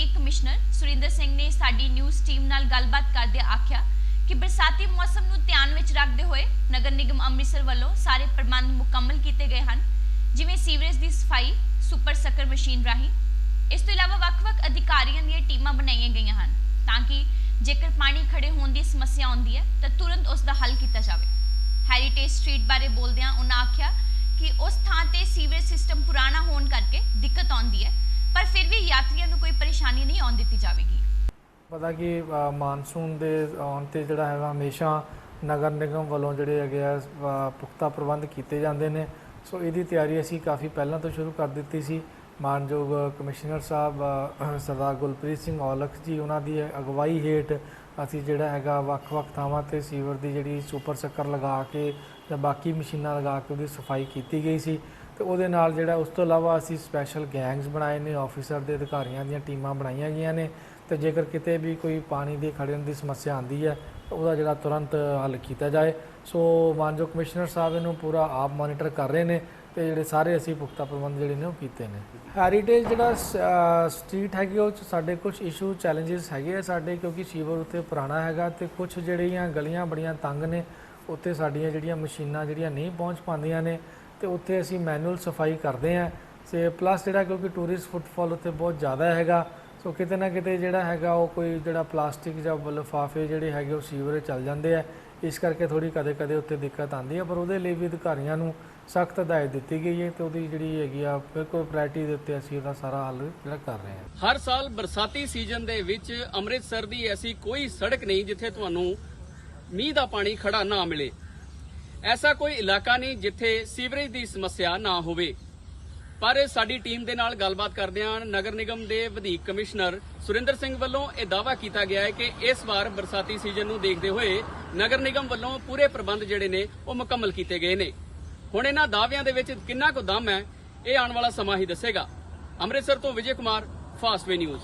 ਵਧੀਕ ਕਮਿਸ਼ਨਰ ਸੁਰਿੰਦਰ ਸਿੰਘ ਨੇ ਸਾਡੀ ਨਿਊਜ਼ ਟੀਮ ਨਾਲ ਗੱਲਬਾਤ ਕਰਦੇ ਆਖਿਆ ਕਿ ਬਰਸਾਤੀ ਮੌਸਮ ਨੂੰ ਧਿਆਨ ਵਿੱਚ ਰੱਖਦੇ ਹੋਏ ਨਗਰ ਨਿਗਮ ਅੰਮ੍ਰਿਤਸਰ ਵੱਲੋਂ ਸਾਰੇ ਪ੍ਰਬੰਧ ਮੁਕੰਮਲ ਕੀਤੇ ਗਏ ਹਨ, ਜਿਵੇਂ ਸੀਵਰੇਜ ਦੀ ਸਫ਼ਾਈ, ਸੁਪਰ ਸੱਕਰ ਮਸ਼ੀਨ ਰਾਹੀਂ। ਇਸ ਤੋਂ ਇਲਾਵਾ ਵੱਖ-ਵੱਖ ਅਧਿਕਾਰੀਆਂ ਦੀਆਂ ਟੀਮਾਂ ਬਣਾਈਆਂ ਗਈਆਂ ਹਨ, ਤਾਂ ਕਿ ਜੇਕਰ ਪਾਣੀ ਖੜੇ ਹੋਣ ਦੀ ਸਮੱਸਿਆ ਆਉਂਦੀ ਹੈ, ਤਾਂ ਤੁਰੰਤ ਉਸ ਦਾ ਹੱਲ ਕੀਤਾ ਜਾਵੇ। ਹੈਰੀਟੇਜ ਸਟਰੀਟ ਬਾਰੇ ਬੋਲਦਿਆਂ ਉਹਨਾਂ ਆਖਿਆ ਕਿ ਉਸ ਥਾਂ ਤੇ ਸੀਵਰੇਜ ਸਿਸਟਮ ਪੁਰਾਣਾ ਹੋਣ ਕਰਕੇ ਦਿੱਕਤ ਆਉਂਦੀ ਹੈ, ਪਰ ਫਿਰ ਵੀ ਯਾਤਰੀਆਂ ਨੂੰ ਪਰੇਸ਼ਾਨੀ ਨਹੀਂ ਆਉਣ ਦਿੱਤੀ ਜਾਵੇਗੀ। ਪਤਾ ਕਿ ਮਾਨਸੂਨ ਦੇ ਆਉਣ ਤੇ ਜਿਹੜਾ ਹੈਗਾ, ਹਮੇਸ਼ਾ ਨਗਰ ਨਿਗਮ ਵੱਲੋਂ ਜਿਹੜੇ ਹੈਗੇ ਆ ਪੁਖਤਾ ਪ੍ਰਬੰਧ ਕੀਤੇ ਜਾਂਦੇ ਨੇ। ਸੋ ਇਹਦੀ ਤਿਆਰੀ ਅਸੀਂ ਕਾਫੀ ਪਹਿਲਾਂ ਤੋਂ ਸ਼ੁਰੂ ਕਰ ਦਿੱਤੀ ਸੀ। ਮਾਨਯੋਗ ਕਮਿਸ਼ਨਰ ਸਾਹਿਬ ਸਰਦਾਰ ਗੁਲਪ੍ਰੀਤ ਸਿੰਘ ਔਲਖ ਜੀ, ਉਹਨਾਂ ਦੀ ਅਗਵਾਈ ਹੇਠ ਅਸੀਂ ਜਿਹੜਾ ਹੈਗਾ ਵੱਖ-ਵੱਖ ਥਾਵਾਂ ਤੇ ਸੀਵਰ ਦੀ ਜਿਹੜੀ ਸੁਪਰ ਚੱਕਰ ਲਗਾ ਕੇ ਜਾਂ ਬਾਕੀ ਮਸ਼ੀਨਾਂ ਲਗਾ ਕੇ ਉਹਦੀ ਸਫ਼ਾਈ ਕੀਤੀ ਗਈ ਸੀ ਤੇ ਉਹਦੇ ਨਾਲ ਜਿਹੜਾ ਉਸ ਤੋਂ ਇਲਾਵਾ ਅਸੀਂ ਸਪੈਸ਼ਲ ਗੈਂਗਸ ਬਣਾਏ ਨੇ ਆਫੀਸਰ ਦੇ ਅਧਿਕਾਰੀਆਂ ਦੀਆਂ ਟੀਮਾਂ ਬਣਾਈਆਂ ਗਈਆਂ ਨੇ ਤੇ ਜੇਕਰ ਕਿਤੇ ਵੀ ਕੋਈ ਪਾਣੀ ਦੇ ਖੜਨ ਦੀ ਸਮੱਸਿਆ ਆਂਦੀ ਹੈ ਤਾਂ ਉਹਦਾ ਜਿਹੜਾ ਤੁਰੰਤ ਹੱਲ ਕੀਤਾ ਜਾਏ। ਸੋ ਮਾਨਯੋਗ ਕਮਿਸ਼ਨਰ ਸਾਹਿਬ ਇਹਨੂੰ ਪੂਰਾ ਆਪ ਮੋਨੀਟਰ ਕਰ ਰਹੇ ਨੇ ਤੇ ਜਿਹੜੇ ਸਾਰੇ ਅਸੀਂ ਪੁਖਤਾ ਪ੍ਰਬੰਧ ਜਿਹੜੇ ਨੇ ਉਹ ਕੀਤੇ ਨੇ। ਹੈਰੀਟੇਜ ਜਿਹੜਾ ਸਟਰੀਟ ਹੈਗੀ ਉਹ 'ਚ ਸਾਡੇ ਕੁਝ ਇਸ਼ੂ ਚੈਲੰਜਸ ਹੈਗੇ ਆ ਸਾਡੇ, ਕਿਉਂਕਿ ਸੀਵਰ ਉੱਤੇ ਪੁਰਾਣਾ ਹੈਗਾ ਤੇ ਕੁਝ ਜਿਹੜੀਆਂ ਗਲੀਆਂ ਬੜੀਆਂ ਤੰਗ ਨੇ, ਉੱਥੇ ਸਾਡੀਆਂ ਜਿਹੜੀਆਂ ਮਸ਼ੀਨਾਂ ਜਿਹੜੀਆਂ ਨਹੀਂ ਪਹੁੰਚ ਪਾਉਂਦੀਆਂ ਨੇ, ਤੇ ਉੱਥੇ ਅਸੀਂ ਮੈਨੂਅਲ ਸਫ਼ਾਈ ਕਰਦੇ ਆ। ਤੇ ਪਲੱਸ ਜਿਹੜਾ ਕਿਉਂਕਿ ਟੂਰਿਸਟ ਫੁੱਟਫਾਲ ਉੱਥੇ ਬਹੁਤ ਜ਼ਿਆਦਾ ਹੈਗਾ ਸੋ ਕਿਤੇ ਨਾ ਕਿਤੇ ਜਿਹੜਾ ਹੈਗਾ ਉਹ ਕੋਈ ਜਿਹੜਾ ਪਲਾਸਟਿਕ ਜਾਂ ਲਿਫਾਫੇ ਜਿਹੜੇ ਹੈਗੇ ਉਹ ਸੀਵਰੇ ਚੱਲ ਜਾਂਦੇ ਆ। ਇਸ ਕਰਕੇ ਥੋੜੀ ਕਦੇ-ਕਦੇ ਉੱਤੇ ਦਿੱਕਤ ਆਉਂਦੀ ਹੈ ਪਰ ਉਹਦੇ ਲਈ ਵੀ ਅਧਿਕਾਰੀਆਂ ਨੂੰ ਸਖਤ ਹਦਾਇਤ ਦਿੱਤੀ ਗਈ ਹੈ ਤੇ ਉਹਦੀ ਜਿਹੜੀ ਹੈਗੀ ਆ ਬਿਲਕੁਲ ਪ੍ਰਾਇੋਰਟੀ ਦੇ ਉੱਤੇ ਅਸੀਂ ਉਹਦਾ ਸਾਰਾ ਹੱਲ ਜਿਹੜਾ ਕਰ ਰਹੇ ਹਾਂ। ਹਰ ਸਾਲ ਬਰਸਾਤੀ ਸੀਜ਼ਨ ਦੇ ਵਿੱਚ ਅੰਮ੍ਰਿਤਸਰ ਦੀ ਐਸੀ ਕੋਈ ਸੜਕ ਨਹੀਂ ਜਿੱਥੇ ਤੁਹਾਨੂੰ ਮੀਂਹ ਦਾ ਪਾਣੀ ਖੜਾ ਨਾ ਮਿਲੇ। ਐਸਾ ਕੋਈ ਇਲਾਕਾ ਨਹੀਂ ਜਿੱਥੇ ਸੀਵਰੇਜ ਦੀ ਸਮੱਸਿਆ ਨਾ ਹੋਵੇ। ਪਰ ਸਾਡੀ ਟੀਮ ਦੇ ਨਾਲ ਗੱਲਬਾਤ ਕਰਦਿਆਂ ਨਗਰ ਨਿਗਮ ਦੇ ਵਧੀਕ ਕਮਿਸ਼ਨਰ ਸੁਰਿੰਦਰ ਸਿੰਘ ਵੱਲੋਂ ਇਹ ਦਾਅਵਾ ਕੀਤਾ ਗਿਆ ਹੈ ਕਿ ਇਸ ਵਾਰ ਬਰਸਾਤੀ ਸੀਜ਼ਨ ਨੂੰ ਦੇਖਦੇ ਹੋਏ ਨਗਰ ਨਿਗਮ ਵੱਲੋਂ ਪੂਰੇ ਪ੍ਰਬੰਧ ਜਿਹੜੇ ਨੇ, ਉਹ ਮੁਕੰਮਲ ਕੀਤੇ ਗਏ ਨੇ। ਹੁਣ ਇਹਨਾਂ ਦਾਅਵਿਆਂ ਦੇ ਵਿੱਚ ਕਿੰਨਾ ਕੁ ਦਮ ਹੈ, ਇਹ ਆਉਣ ਵਾਲਾ ਸਮਾਂ ਹੀ ਦੱਸੇਗਾ। ਅੰਮ੍ਰਿਤਸਰ ਤੋਂ ਵਿਜੇ ਕੁਮਾਰ ਫਾਸਟਵੇ ਨਿਊਜ਼।